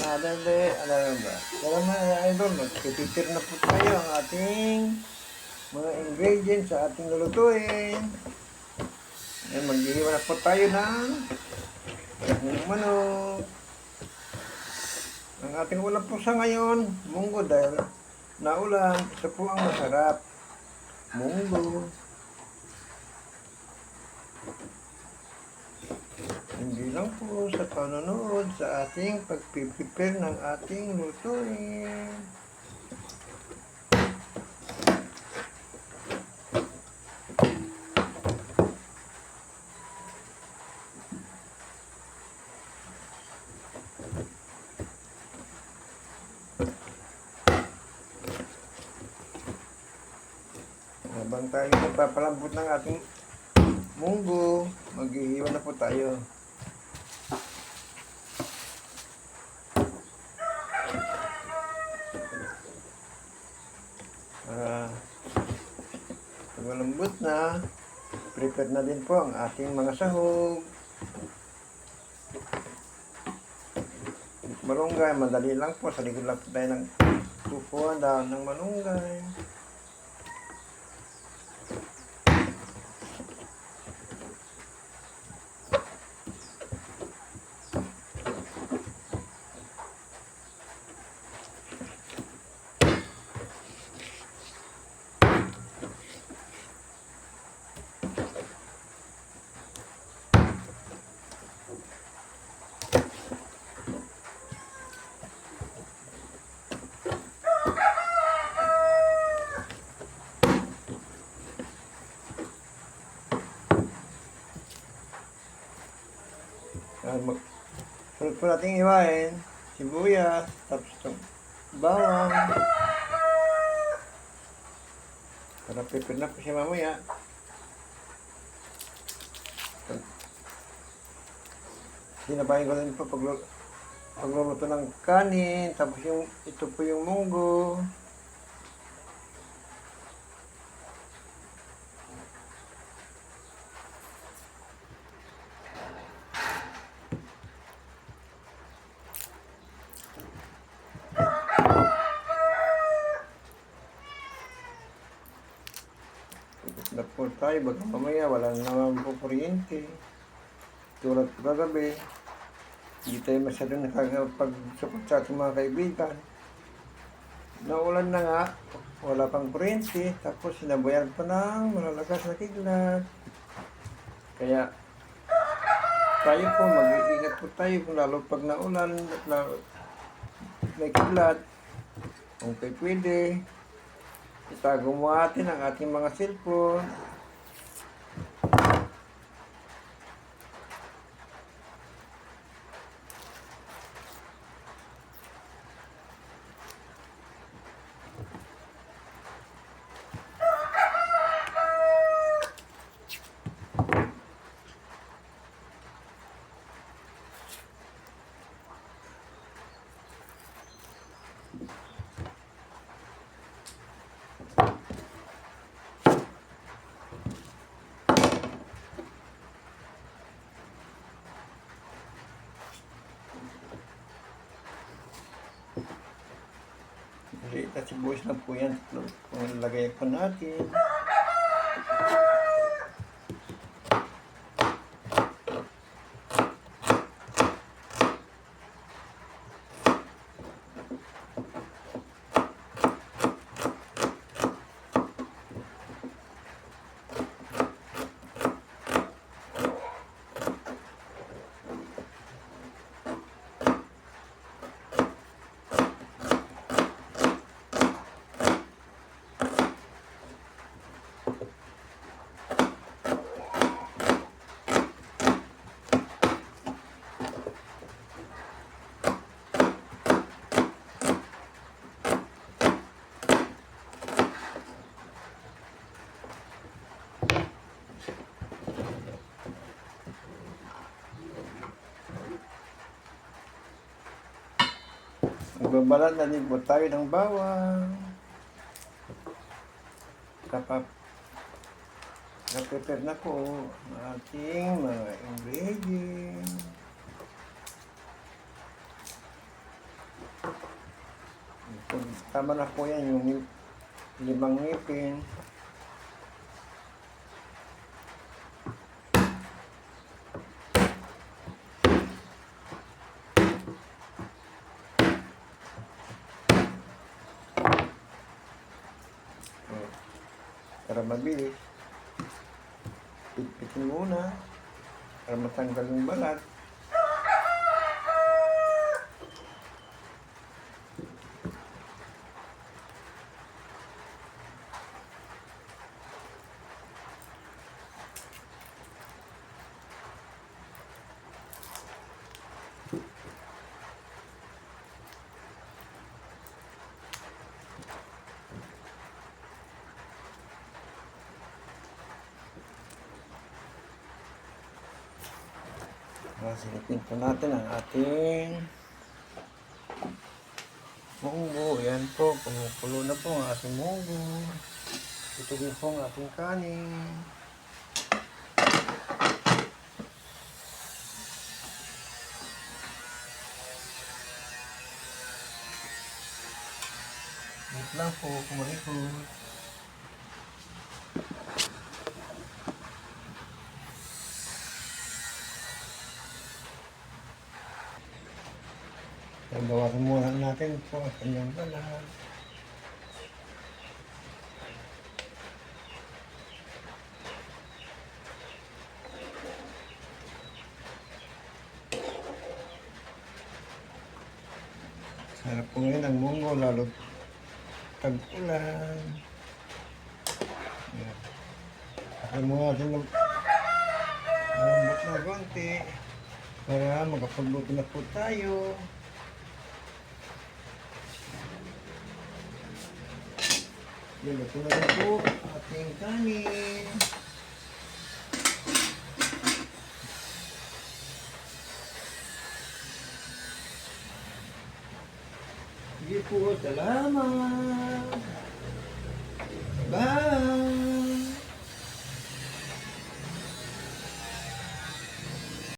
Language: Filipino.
Nadali, ano yun ba? Kaya mga idol, magpipipir na po tayo ang ating mga ingredients sa ating lulutuin. Ngayon, maghihiwa na po tayo ng ng manok. Ang ating ulam po sa ngayon, munggo dahil naulan, ito po ang masarap. Munggo. Hindi lang po sa panonood sa ating pagpipipir ng ating lutuin. Habang tayo nagpapalambot ng ating munggo, maghihiwa na po tayo. Para malambot na, prepare na din po ang ating mga sahog. Malunggay, madali lang po. Sa likod lang po tayo ng tupuan ng malunggay. Mag sunod po natin iwain, sibuyas, tapos itong bawang. Para prepare na po siya mamaya. Sinabayin ko rin po paglu- pagluluto ng kanin, tapos yung, ito po yung munggo. Po tayo, baka mamaya wala na naman po kuryente. Tulad po kagabi, hindi tayo masyado nakakapag-support sa ating mga kaibigan. Naulan na nga, wala pang kuryente, tapos sinabayan pa ng malalakas na kidlat. Kaya tayo po, mag-iingat po tayo kung lalo pag naulan at lalo may kidlat. Kung kayo pwede, itago mo atin ang ating mga cellphone. Na sibuyas lang po yan. Kung lagay po natin. Magbabalat na din po tayo ng bawang. Kapap na-prepare na po ang ating mga ingredients. Tama na po yan, yung lim- limang ngipin. Para mabilis. Pitpitin muna. Para matanggal yung balat. Silipin po natin ang ating munggo. Yan po, kumukulo na po ang ating munggo. Ito din po ang ating kanin. Wait lang po, kumarikot. Muna natin po ang kanyang balat. Sarap po ngayon ang munggo, lalo tag-ulan. Akin mo natin ng malambot na konti para makapagluto na po tayo. Luluto na rin po ating kanin. Sige po, salamat. Bye!